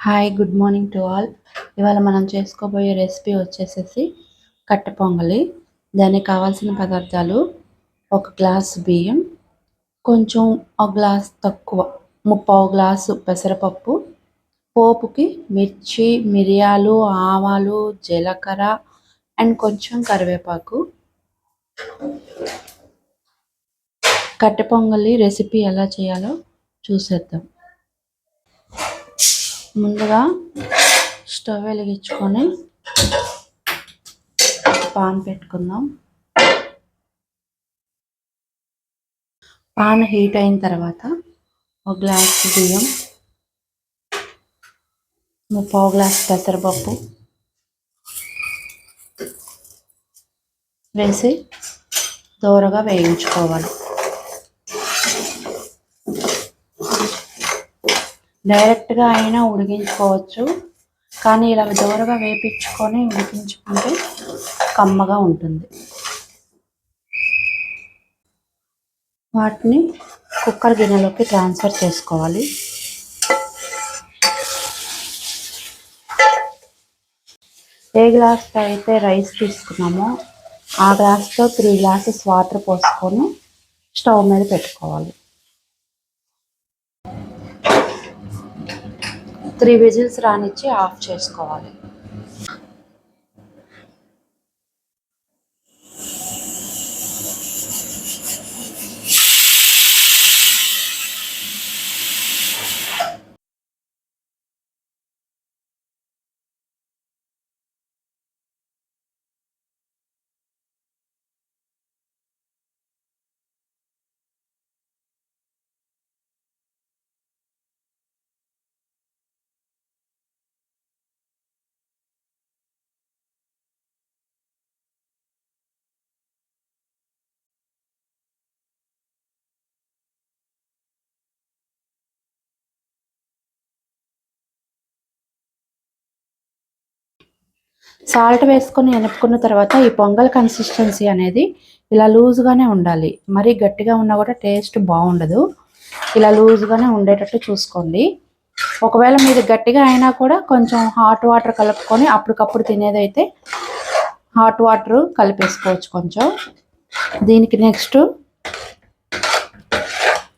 Hi good morning to all ఇవాళ మనం చేసుకోబోయే రెసిపీ వచ్చేసేసి కట్టె పొంగలి. దానికి కావాల్సిన పదార్థాలు ఒక గ్లాస్ బియ్యం కొంచెం ఒక గ్లాస్ తక్కువ ముప్పావు గ్లాసు పెసరపప్పు పోపుకి మిర్చి మిరియాలు ఆవాలు జీలకర్ర అండ్ కొంచెం కరివేపాకు. కట్టె పొంగలి రెసిపీ ఎలా చేయాలో చూసేద్దాం. ముందుగా స్టవ్ వెలిగించుకొని పాన్ పెట్టుకుందాం. పాన్ హీట్ అయిన తర్వాత ఒక గ్లాస్ బియ్యం పావు గ్లాస్ పెసరపప్పు వేసి దోరగా వేయించుకోవాలి. డైరెక్ట్గా అయినా ఉడికించుకోవచ్చు. కానీ ఇలా దూరగా వేపించుకొని ఉడికించుకుంటే కమ్మగా ఉంటుంది. వాటిని కుక్కర్ గిన్నెలోకి ట్రాన్స్ఫర్ చేసుకోవాలి. ఏ గ్లాస్తో అయితే రైస్ తీసుకున్నామో ఆ గ్లాస్తో త్రీ గ్లాసెస్ వాటర్ పోసుకొని స్టవ్ మీద పెట్టుకోవాలి. త్రీ విజిల్స్ రానిచ్చి ఆఫ్ చేసుకోవాలి. సాల్ట్ వేసుకొని ఎనుపుకున్న తర్వాత ఈ పొంగల్ కన్సిస్టెన్సీ అనేది ఇలా లూజ్గానే ఉండాలి. మరీ గట్టిగా ఉన్నా కూడా టేస్ట్ బాగుండదు. ఇలా లూజ్గానే ఉండేటట్టు చూసుకోండి. ఒకవేళ మీరు గట్టిగా అయినా కూడా కొంచెం హాట్ వాటర్ కలుపుకొని అప్పటికప్పుడు తినేదైతే హాట్ వాటర్ కలిపేసుకోవచ్చు కొంచెం. దీనికి నెక్స్ట్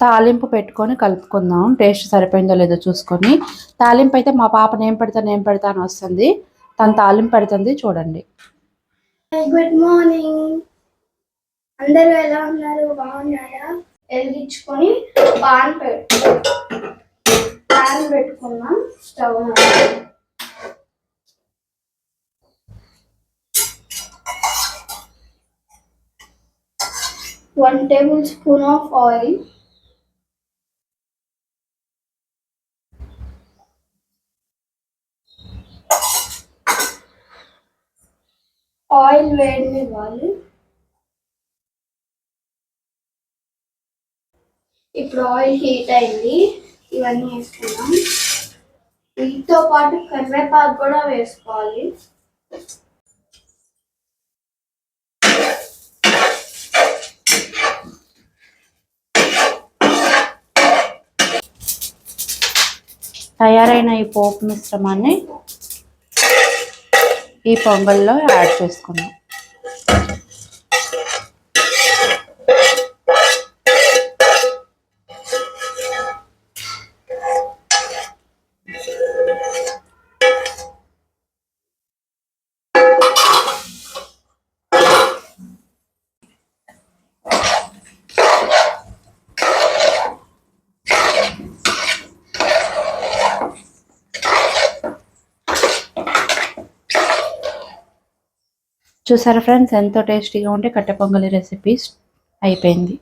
తాలింపు పెట్టుకొని కలుపుకుందాం. టేస్ట్ సరిపోయిందో లేదో చూసుకొని. తాలింపు అయితే మా పాప నేను పెడతాను నేను పెడతాను వస్తుంది. తన తాలింపు పెడుతుంది చూడండి. గుడ్ మార్నింగ్ అందరూ ఎలా ఉన్నారు? బాగున్నారా? వెలిగించుకొని పాన్ పెట్టు పాన్ పెట్టుకున్నాం stove one tablespoon of oil oil వేడినివ్వాలి ఇప్పుడు ఆయిల్ హీట్ అయింది. ఇవన్నీ వేసుకున్నాం వీటితో పాటు కరివేపాకు కూడా వేసుకోవాలి. తయారైన ఈ పోపు మిశ్రమాన్ని ఈ పొంగల్లో యాడ్ చేసుకుందాం. చూసారా ఫ్రెండ్స్? ఎంతో టేస్టీగా ఉంటే కట్టె పొంగలి రెసిపీస్ అయిపోయింది.